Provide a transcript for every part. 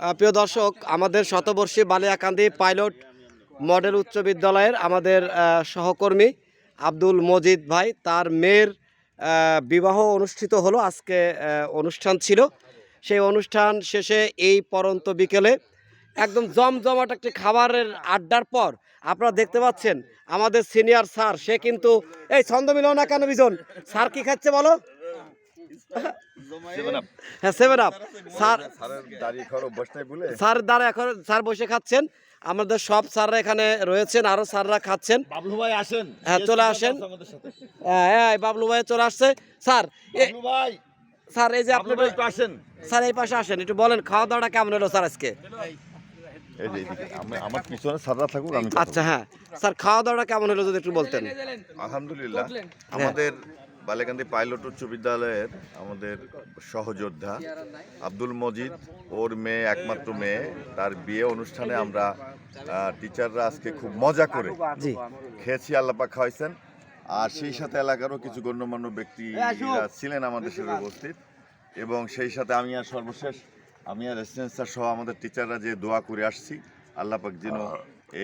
প্রিয় দর্শক, আমাদের শতবর্ষী বালিয়াকান্দি পাইলট মডেল উচ্চ বিদ্যালয়ের আমাদের সহকর্মী আব্দুল মজিদ ভাই, তার মেয়ের বিবাহ অনুষ্ঠিত হলো, আজকে অনুষ্ঠান ছিল। সেই অনুষ্ঠান শেষে এই পরন্ত বিকেলে একদম জমজমাট একটি খাবারের আড্ডার পর আপনারা দেখতে পাচ্ছেন, আমাদের সিনিয়র স্যার, সে কিন্তু, এই ছন্দ মিলও না কেন বিজন? স্যার কি খাচ্ছে বলো? হ্যাঁ সেভেন আপ স্যার দাড়ি স্যার দ্বারা এখন স্যার বসে খাচ্ছেন। আমাদের সব স্যাররা এখানে রয়েছেন আরও স্যাররা খাচ্ছেন। বাবলু ভাই আসেন। হ্যাঁ, চলে আসেন। হ্যাঁ হ্যাঁ বাবলু ভাই চলে আসছে। স্যার ভাই। স্যার এই যে আপনি একটু আসেন। স্যার এই পাশে আসেন একটু বলেন খাওয়া দাওয়াটা কেমন হলো স্যার আজকে? এই যে এইদিকে, আমি- আমার পিছনে স্যাররা থাকুক আমি আচ্ছা হ্যাঁ। স্যার খাওয়া দাওয়াটা কেমন হলো যদি একটু বলতেন? আলহামদুলিল্লাহ। আমাদের বালেকান্দি পাইলট উচ্চ বিদ্যালয়ের আমাদের সহযোদ্ধা আব্দুল মজিদ ওর মেয়ে একমাত্র মেয়ে। তার বিয়ে অনুষ্ঠানে আমরা টিচাররা আজকে খুব মজা করে জি। খেয়েছি আল্লাপা খাওয়াইছেন। আর সেই সাথে এলাকারও কিছু গণ্যমান্য ব্যক্তিরা ছিলেন আমাদের সাথে উপস্থিত। এবং সেই সাথে আমি আর সর্বশেষ আমি আর রেসিডেন্ট স্যার সহ আমাদের টিচাররা যে দোয়া করে আসছি আল্লাপাক যেন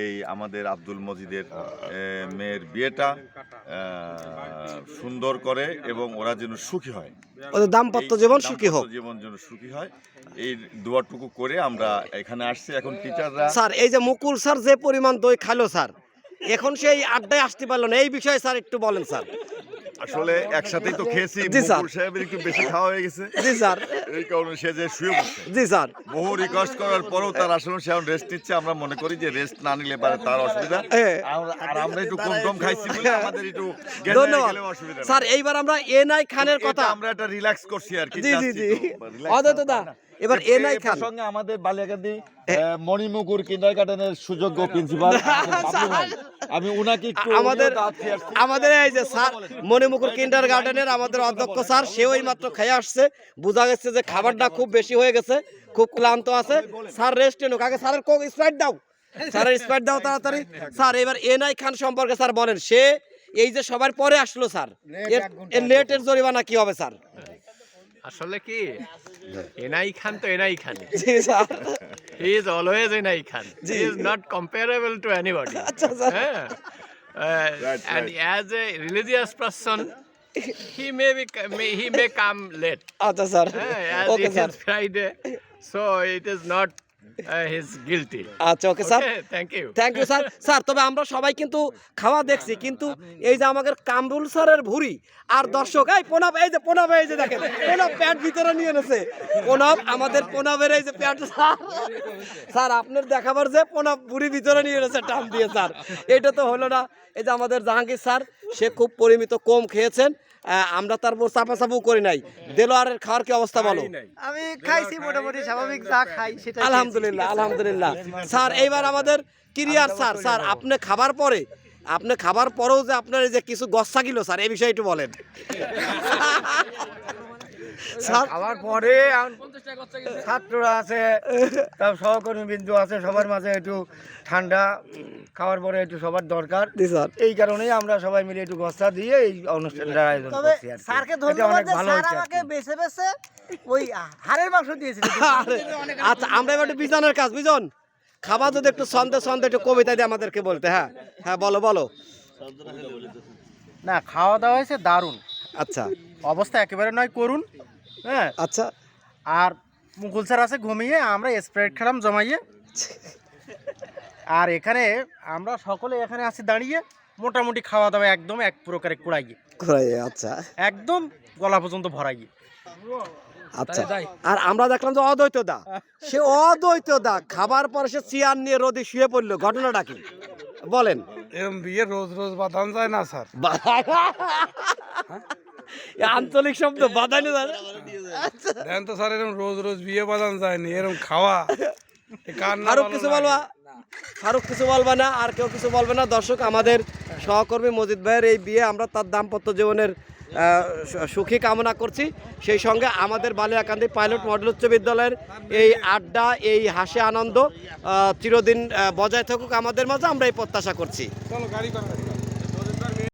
এই আমাদের আব্দুল মজিদের মেয়ের বিয়েটা সুন্দর করে এবং ওরা যেন সুখী হয়। ওদের দাম্পত্য জীবন সুখী হোক। জীবন যেন সুখী হয়। এই দুয়ারটুকু করে আমরা এখানে আসছি। এখন টিচাররা স্যার এই যে মুকুল স্যার যে পরিমাণ দই খাইলো স্যার এখন সেই আড্ডায় আসতে পারল না। এই বিষয়ে স্যার একটু বলেন স্যার। আসলে একসাথেই তো খেয়েছি। সাহেবের একটু বেশি খাওয়া হয়ে গেছে। জি স্যার। এই কারণে সে যে শুয়ে পড়ছে। জি স্যার। বহু রিকোয়েস্ট করার পরেও তার আসলে সে এখন রেস্ট নিচ্ছে। আমরা মনে করি যে রেস্ট না নিলে পারে তার অসুবিধা। হ্যাঁ। আর- আমরা একটু কম কম খাইছি বলে আমাদের একটু ধন্যবাদ। স্যার এইবার আমরা এনআই খানের কথা। আমরা একটা রিল্যাক্স করছি আর কি জি, জি, জি। এবার এনআই খান। প্রসঙ্গে আমাদের বালিয়াকান্দি মণিমুকুর কিন্ডার গার্ডেনের সুযোগ্য প্রিন্সিপাল। আমি উনাকে একটু আমাদের। আমাদের এই যে স্যার মণিমুকুর কিন্ডার গার্ডেনের আমাদের অধ্যক্ষ স্যার সেও এই মাত্র খেয়ে আসছে। বোঝা গেছে যে খাবারটা খুব বেশি হয়ে গেছে খুব ক্লান্ত আছে। স্যার রেস্ট নিক। আগে স্যারের কোক স্প্রাইট দাও। স্যারের স্প্রাইট দাও তাড়াতাড়ি। স্যার এবার এনআই খান সম্পর্কে স্যার বলেন। সে এই যে সবার পরে আসলো স্যার। এর- এর লেটের জরিমানা কি হবে স্যার? আসলে কি? এনআই খান তো NI Khan G sir he is always NI Khan he is not comparable to anybody আচ্ছা sir Right, and as a religious person he may be he may come late আচ্ছা sir as okay sir friday so it is not uh, আচ্ছা okay sir thank you. Thank you sir sir তবে আমরা সবাই কিন্তু খাওয়া দেখছি কিন্তু এই যে আমাদের কামরুল স্যারের ভুরি আর দর্শক এই প্রণব এই যে প্রণব এই যে দেখেন প্রণব প্যাট ভিতরে নিয়ে এনেছে। প্রণব আমাদের প্রণবের এই যে প্যাট স্যার স্যার আপনার দেখাবার যে প্রণব ভুরি ভিতরে নিয়ে এনেছে টান দিয়ে স্যার। এটা তো হলো না এই যে আমাদের জাহাঙ্গীর স্যার সে খুব পরিমিত কম খেয়েছেন। আমরা তার উপর চাপা চাপু করি নাই। দেলোয়ারের খাওয়ার কি অবস্থা বলো? আমি খাইছি মোটামুটি স্বাভাবিক যা খাই সেটা আলহামদুলিল্লাহ আলহামদুলিল্লাহ। স্যার এইবার আমাদের ক্রিয়ার স্যার স্যার আপনি খাবার পরে আপনি খাবার পরেও যে আপনার এই যে কিছু গছ থাকিল স্যার এই বিষয়ে একটু বলেন। খাওয়ার পরে ছাত্ররা আছে তার সহকর্মী বিন্দু আছে সবার মাঝে একটু ঠান্ডা খাওয়ার পরে একটু সবার দরকার। এই কারণেই আমরা সবাই মিলে একটু গস্তা দিয়ে এই অনুষ্ঠানটা আয়োজন করছি স্যারকে ধন্যবাদ অনেক ভালো স্যার আমাকে বেছে বেছে ওই হাড়ের মাংস দিয়েছিল। আচ্ছা আমরা এবার একটু বিজনের কাজ বিজন খাবার যদি একটু ছন্দে ছন্দে একটু কবিতা দিয়ে আমাদেরকে বলতে হ্যাঁ? হ্যাঁ বলো বলো। না খাওয়া দাওয়া হয়েছে দারুণ। আচ্ছা। অবস্থা একেবারে নয় করুন হ্যাঁ। আচ্ছা। আর মুকুল স্যার আছে ঘুমিয়ে আমরা স্প্রেড খেলাম জমাইয়ে। আর এখানে আমরা সকলে এখানে আছি দাঁড়িয়ে মোটামুটি খাওয়া দাওয়া একদম এক প্রকারে কুড়াইয়ে। ঘুরাই, আচ্ছা। একদম গলা পর্যন্ত ভরাইয়ে। আচ্ছা। আর আমরা দেখলাম যে অদ্বৈত দা। সে অদ্বৈত দা খাবার পর সে চেয়ার নিয়ে রোদে শুয়ে পড়ল। ঘটনাটা কি? বলেন। এরকম বিয়ে রোজ রোজ বাদাম যায় না স্যার। আঞ্চলিক শব্দ বাদানি দেন তো স্যার এরকম রোজ রোজ বিয়ে বাঁধানো যায়নি এরকম খাওয়া। ফারুক কিছু বলবা? ফারুক কিছু বলবে না আর কেউ কিছু বলবে না। দর্শক আমাদের সহকর্মী মজিদ ভাইয়ের এই বিয়ে আমরা তার দাম্পত্য জীবনের সুখী কামনা করছি। সেই সঙ্গে আমাদের বালিয়াকান্দি পাইলট মডেল উচ্চ বিদ্যালয়ের এই আড্ডা এই হাসি আনন্দ চিরদিন বজায় থাকুক আমাদের মাঝে। আমরা এই প্রত্যাশা করছি। চলো গাড়ি করা।